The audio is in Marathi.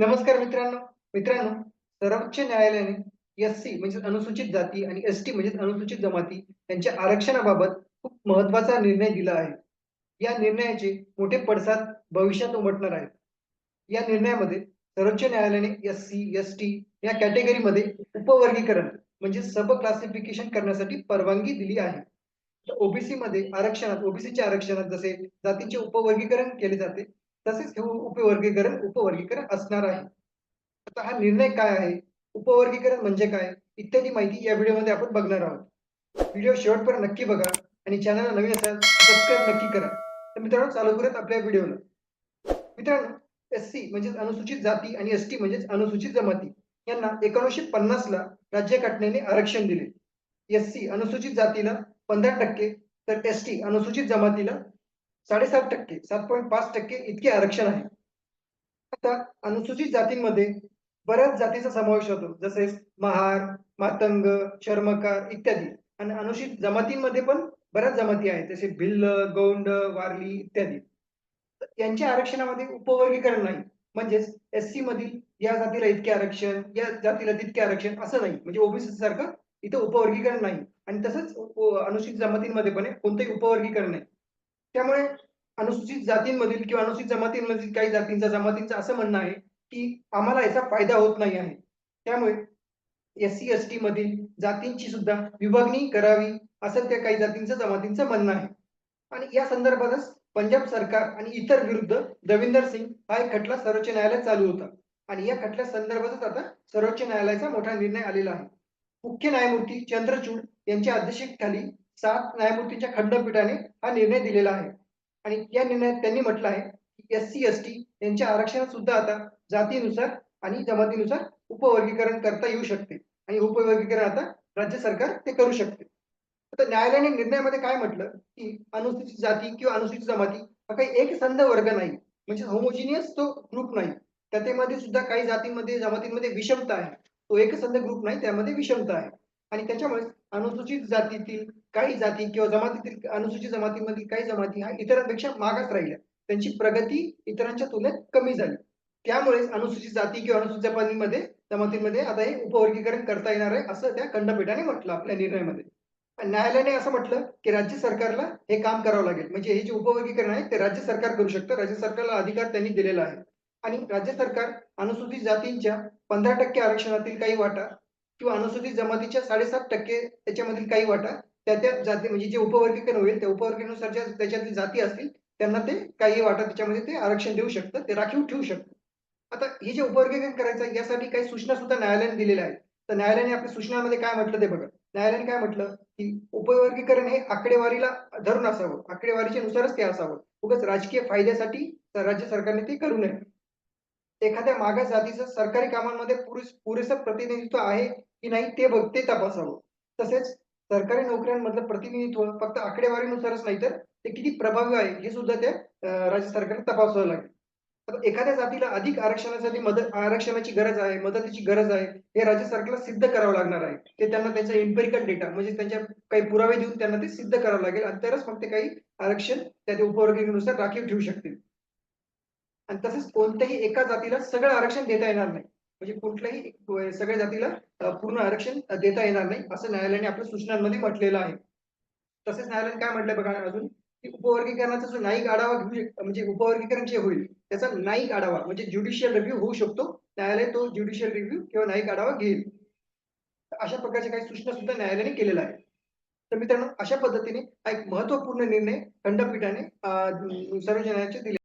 नमस्कार मित्रांनो. मित्रांनो सर्वोच्च न्यायालयाने एस सी म्हणजे अनुसूचित जाती आणि एस टी म्हणजे अनुसूचित जमाती यांच्या आरक्षणाबाबत खूप महत्त्वाचा निर्णय दिला आहे. या निर्णयाचे मोठे पडसाद भविष्यात उमटणार आहेत. या निर्णयामध्ये सर्वोच्च न्यायालयाने एस सी एस टी या कॅटेगरीमध्ये उपवर्गीकरण म्हणजे सब क्लासिफिकेशन करण्यासाठी परवानगी दिली आहे. ओबीसी मध्ये आरक्षणात ओबीसीच्या आरक्षणात जसे जातीचे उपवर्गीकरण केले जाते तसेच हे उपवर्गीकरण उपवर्गीकरण असणार आहे. आता हा निर्णय काय आहे? उपवर्गीकरण म्हणजे काय? इत्यादी माहिती या व्हिडिओमध्ये आपण बघणार आहोत. व्हिडिओ शेवटपर्यंत नक्की बघा आणि चॅनलला नवीन असाल सबस्क्राईब नक्की करा. तर मित्रांनो चालू करत आपल्या व्हिडिओला. मित्रांनो एस सी म्हणजेच अनुसूचित जाती आणि एस टी म्हणजेच अनुसूचित जमाती यांना एकोणीसशे पन्नास ला राज्यघटनेने आरक्षण दिले. एस सी अनुसूचित जातीला पंधरा टक्के तर एस टी अनुसूचित जमातीला साडेसात टक्के सात पॉईंट पाच टक्के इतके आरक्षण आहे. आता अनुसूचित जातींमध्ये बऱ्याच जातीचा समावेश होतो जसे महार मातंग चर्मकार इत्यादी. आणि अनुसूचित जमातींमध्ये पण बऱ्याच जमाती आहेत जसे भिल्ल गौंड वारली इत्यादी. यांच्या आरक्षणामध्ये उपवर्गीकरण नाही. म्हणजेच एस सी मधील या जातीला इतके आरक्षण या जातीला तितके आरक्षण असं नाही. म्हणजे ओबीसी सारखं इथं उपवर्गीकरण नाही. आणि तसंच अनुसूचित जमातींमध्ये पण कोणतंही उपवर्गीकरण नाही. त्यामुळे अनुसूचित जातींमधील किंवा अनुसूचित जमातींमधील काही जातींचा जमातींचं असं म्हणणं आहे की आम्हाला याचा फायदा होत नाही आहे. त्यामुळे एस सी एस टी मधील जातींची सुद्धा विभागणी करावी असं त्या काही जातींचं जमातींचं म्हणणं आहे. आणि या संदर्भातच पंजाब सरकार आणि इतर विरुद्ध दविंदर सिंग हा एक खटला सर्वोच्च न्यायालयात चालू होता. आणि या खटल्या संदर्भातच आता सर्वोच्च न्यायालयाचा मोठा निर्णय आलेला आहे. मुख्य न्यायमूर्ती चंद्रचूड यांच्या अध्यक्षतेखाली सात न्यायमूर्तींच्या खंडपीठाने हा निर्णय दिलेला आहे. आणि या निर्णयात त्यांनी म्हटलं आहे की एस सी एस टी यांच्या आरक्षणात सुद्धा आता जातीनुसार आणि जमातीनुसार उपवर्गीकरण करता येऊ शकते. आणि उपवर्गीकरण आता राज्य सरकार ते करू शकते. आता न्यायालयाने निर्णयामध्ये काय म्हटलं? की अनुसूचित जाती किंवा अनुसूचित जमाती हा काही एक संध वर्ग नाही. म्हणजे होमोजिनियस तो ग्रुप नाही. त्यामध्ये सुद्धा काही जातींमध्ये जमातींमध्ये विषमता आहे. तो एकसंध ग्रुप नाही त्यामध्ये विषमता आहे. आणि त्याच्यामुळे अनुसूचित जातीतील काही जाती किंवा जमातीतील अनुसूचित जमातीमधील काही जमाती ह्या इतरांपेक्षा मागास राहिल्या. त्यांची प्रगती इतरांच्या तुलनेत कमी झाली. त्यामुळेच अनुसूचित जाती किंवा अनुसूचित जमातीमध्ये जमातीमध्ये आता हे उपवर्गीकरण करता येणार आहे असं त्या खंडपीठाने म्हटलं आपल्या निर्णयामध्ये. न्यायालयाने असं म्हटलं की राज्य सरकारला हे काम करावं लागेल. म्हणजे हे जे उपवर्गीकरण आहे ते राज्य सरकार करू शकतं. राज्य सरकारला अधिकार त्यांनी दिलेला आहे. आणि राज्य सरकार अनुसूचित जातींच्या पंधरा टक्के आरक्षणातील काही वाटा किंवा अनुसूचित जमातीच्या साडेसात टक्के त्याच्यामधील काही वाटा त्या त्या जाती म्हणजे जे उपवर्गीकरण होईल त्या उपवर्गीनुसार ज्या त्याच्यातील जाती असतील त्यांना ते काही वाटा त्याच्यामध्ये ते आरक्षण देऊ शकतं ते राखीव ठेवू शकतं. आता हे जे उपवर्गीकरण करायचं यासाठी काही सूचना सुद्धा न्यायालयाने दिलेल्या आहेत. तर न्यायालयाने आपल्या सूचनामध्ये काय म्हटलं ते बघा. न्यायालयाने काय म्हटलं? की उपवर्गीकरण हे आकडेवारीला धरून असावं. आकडेवारीच्या नुसारच ते असावं. उगाच राजकीय फायद्यासाठी राज्य सरकारने ते करू नये. एखाद्या मागास जातीचं सरकारी कामांमध्ये पुरेसं प्रतिनिधित्व आहे की नाही ते बघ ते तपासावं. तसेच सरकारी नोकऱ्यांमधलं प्रतिनिधित्व फक्त आकडेवारीनुसारच नाही तर ते किती प्रभावी आहे हे सुद्धा त्या राज्य सरकारने तपासावं लागेल. एखाद्या जातीला अधिक आरक्षणासाठी मदत आरक्षणाची गरज आहे मदतीची गरज आहे हे राज्य सरकारला सिद्ध करावं लागणार आहे. ते त्यांना त्यांचा एम्पेरिकल डेटा म्हणजे त्यांच्या काही पुरावे देऊन त्यांना ते सिद्ध करावं लागेल. आणि तरच फक्त काही आरक्षण त्या उपवर्गीनुसार राखीव ठेवू शकतील. आणि तसेच कोणत्याही एका जातीला सगळं आरक्षण देता येणार नाही. म्हणजे कुठल्याही सगळ्या जातीला पूर्ण आरक्षण देता येणार नाही असं न्यायालयाने आपल्या सूचनांमध्ये म्हटलेलं आहे. तसेच न्यायालयाने काय म्हटलंय बघा अजून की उपवर्गीकरणाचा जो न्यायिक आढावा घेऊ म्हणजे उपवर्गीकरण जे होईल त्याचा न्यायिक आढावा म्हणजे ज्युडिशियल रिव्ह्यू होऊ शकतो न्यायालय तो ज्युडिशियल रिव्ह्यू किंवा न्यायिक आढावा घेईल. अशा प्रकारच्या काही सूचना सुद्धा न्यायालयाने केलेल्या आहे तर मित्रांनो अशा पद्धतीने एक महत्त्वपूर्ण निर्णय खंडपीठाने सर्वोच्च न्यायालयाचे दिले